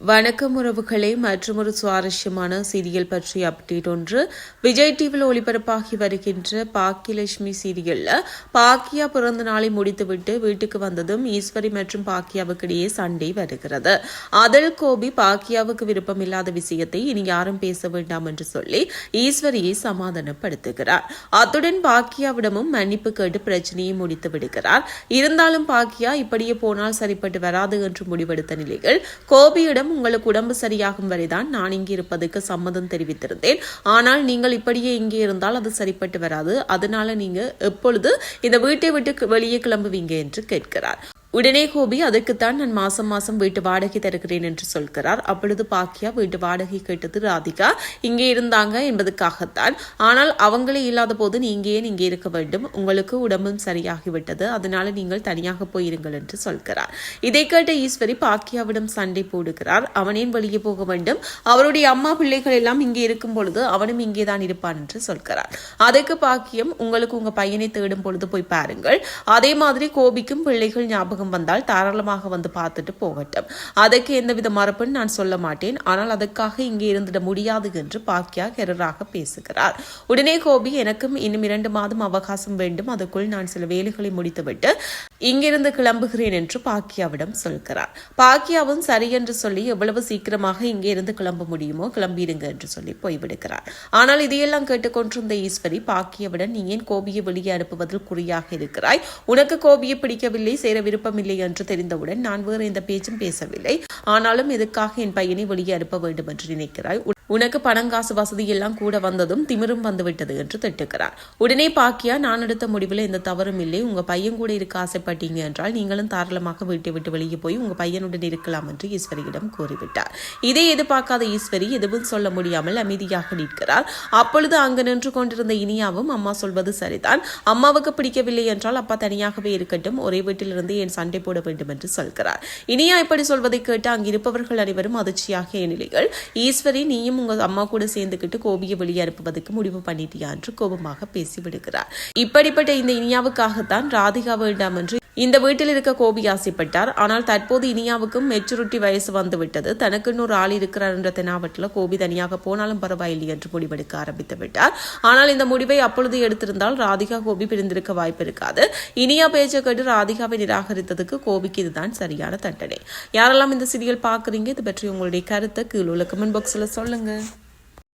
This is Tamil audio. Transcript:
வணக்கம் உறவுகளே மற்றொரு சுவாரஸ்யமான சீரியல் பற்றிய அப்டேட் ஒன்று. விஜய் டிவியில் ஒளிபரப்பாகி வருகின்ற பாக்கியலட்சுமி சீரியலில் பாக்கியா பிறந்த நாளை முடித்துவிட்டு வீட்டுக்கு வந்ததும் ஈஸ்வரி மற்றும் பாக்கியாவுக்கு இடையே சண்டை வருகிறது. அதில் கோபி பாக்கியாவுக்கு விருப்பமில்லாத விஷயத்தை இனி யாரும் பேச வேண்டாம் என்று சொல்லி ஈஸ்வரியை சமாதானப்படுத்துகிறார். அத்துடன் பாக்கியாவிடமும் மன்னிப்பு கேட்டு பிரச்சனையை முடித்து விடுகிறார். இருந்தாலும் பாக்கியா இப்படியே போனால் சரிப்பட்டு வராது என்று முடிவெடுத்த நிலையில் கோபியிடம் உங்களுக்கு உடம்பு சரியாகும் வரைதான் நான் இங்கே இருப்பதற்கு சம்மதம் தெரிவித்திருந்தேன். ஆனால் நீங்கள் இப்படியே இங்கே இருந்தால் அது சரிப்பட்டு வராது. அதனால நீங்க எப்பொழுது இந்த வீட்டை விட்டு வெளியே கிளம்புவீங்க என்று கேட்கிறார். உடனே கோபி அதற்குத்தான் நான் மாசம் மாசம் வீட்டு வாடகை தருகிறேன் என்று சொல்கிறார். அப்பொழுது பாக்கியா வீட்டு வாடகை கேட்டது ராதிகா இங்கே இருந்தாங்க என்பதுக்காகத்தான் ஆனால் அவங்களே இல்லாத போது நீங்க ஏன் இங்கே இருக்க வேண்டும். உங்களுக்கு உடம்பும் சரியாகிவிட்டது. அதனால நீங்கள் தனியாக போயிருங்கள் என்று சொல்கிறார். இதை கேட்ட ஈஸ்வரி பாக்கியாவிடம் சண்டை போடுகிறார். அவனேன் வெளியே போக வேண்டும்? அவருடைய அம்மா பிள்ளைகள் எல்லாம் இங்கே இருக்கும் பொழுது அவனும் இங்கே தான் இருப்பான் என்று சொல்கிறார். அதற்கு பாக்கியம் உங்களுக்கு உங்க பையனை தேடும் பொழுது போய் பாருங்கள். அதே மாதிரி கோபிக்கும் பிள்ளைகள் ஞாபகம் ஞாபகம் வந்தால் தாராளமாக வந்து பார்த்துட்டு போகட்டும். அதற்கு எந்தவித மறுப்புன்னு நான் சொல்ல மாட்டேன். ஆனால் அதற்காக இங்கே இருந்துட முடியாது என்று பாக்கியா கெரராக பேசுகிறார். உடனே கோபி எனக்கும் இன்னும் இரண்டு மாதம் அவகாசம் வேண்டும். அதற்குள் நான் சில வேலைகளை முடித்துவிட்டு இங்கிருந்து கிளம்புகிறேன் என்று பாக்கியாவிடம் சொல்கிறார். பாக்கியாவும் சரி என்று சொல்லி எவ்வளவு சீக்கிரமாக இங்கே இருந்து கிளம்ப முடியுமோ கிளம்பிடுங்க என்று சொல்லி போய்விடுகிறார். ஆனால் இதையெல்லாம் கேட்டுக்கொண்டிருந்த ஈஸ்வரி பாக்கியவுடன் நீ ஏன் கோபியை வெளியே அனுப்புவதில் குறியாக இருக்கிறாய்? உனக்கு கோபியை பிடிக்கவில்லை சேர விருப்பம் விருப்பமில்லை என்று தெரிந்தவுடன் நான் வேறு எந்த பேச்சும் பேசவில்லை. ஆனாலும் எதுக்காக என் பையனை வெளியே அனுப்ப வேண்டும் என்று நினைக்கிறாய்? உனக்கு பணங்காசு வசதி எல்லாம் கூட வந்ததும் திமிரும் வந்துவிட்டது என்று திட்டுக்கிறார் உடனே பாக்கியா நான் எடுத்த முடிவில் எந்த தவறும் இல்லை. உங்க பையன் கூட இருக்க ஆசைப்பட்டீங்க என்றால் நீங்களும் தாராளமாக வீட்டை விட்டு வெளியே போய் உங்க பையனுடன் இருக்கலாம் என்று ஈஸ்வரியிடம் கூறிவிட்டார். இதை எதிர்பார்க்காத ஈஸ்வரி எதுவும் சொல்ல முடியாமல் அமைதியாக நிற்கிறார். அப்பொழுது அங்கு நின்று கொண்டிருந்த இனியாவும் அம்மா சொல்வது சரிதான். அம்மாவுக்கு பிடிக்கவில்லை என்றால் அப்பா தனியாகவே இருக்கட்டும். ஒரே வீட்டிலிருந்து என் சண்டை போட வேண்டும் என்று சொல்கிறார். இனியா இப்படி சொல்வதை கேட்டு அங்கிருப்பவர்கள் அனைவரும் அதிர்ச்சியாக நிலைகள் ஈஸ்வரி நீயும் நீயும் உங்க அம்மா கூட சேர்ந்துக்கிட்டு கோபியை வெளியே அனுப்புவதற்கு முடிவு பண்ணிட்டியா என்று கோபமாக பேசி விடுகிறார் இப்படிப்பட்ட இந்த இனியாவுக்காகத்தான் ராதிகா வேண்டாம் என்று இந்த வீட்டில் இருக்க கோபி ஆசைப்பட்டார். ஆனால் தற்போது இனியாவுக்கும் மெச்சூரிட்டி வயசு வந்துவிட்டது. தனக்குன்னு ஒரு ஆள் இருக்கிறார் என்ற தெனாவட்டில் கோபி தனியாக போனாலும் பரவாயில்லை என்று முடிவெடுக்க ஆரம்பித்து விட்டார். ஆனால் இந்த முடிவை அப்பொழுது எடுத்திருந்தால் ராதிகா கோபி பிரிந்திருக்க வாய்ப்பு இருக்காது. இனியா பேச்சை கேட்டு ராதிகாவை நிராகரித்ததுக்கு கோபிக்கு இதுதான் சரியான தண்டனை. யாரெல்லாம் இந்த சீரியல் பார்க்குறீங்க இது பற்றி உங்களுடைய கருத்தை கீழே உள்ள கமெண்ட் பாக்ஸில் சொல்லுங்கள்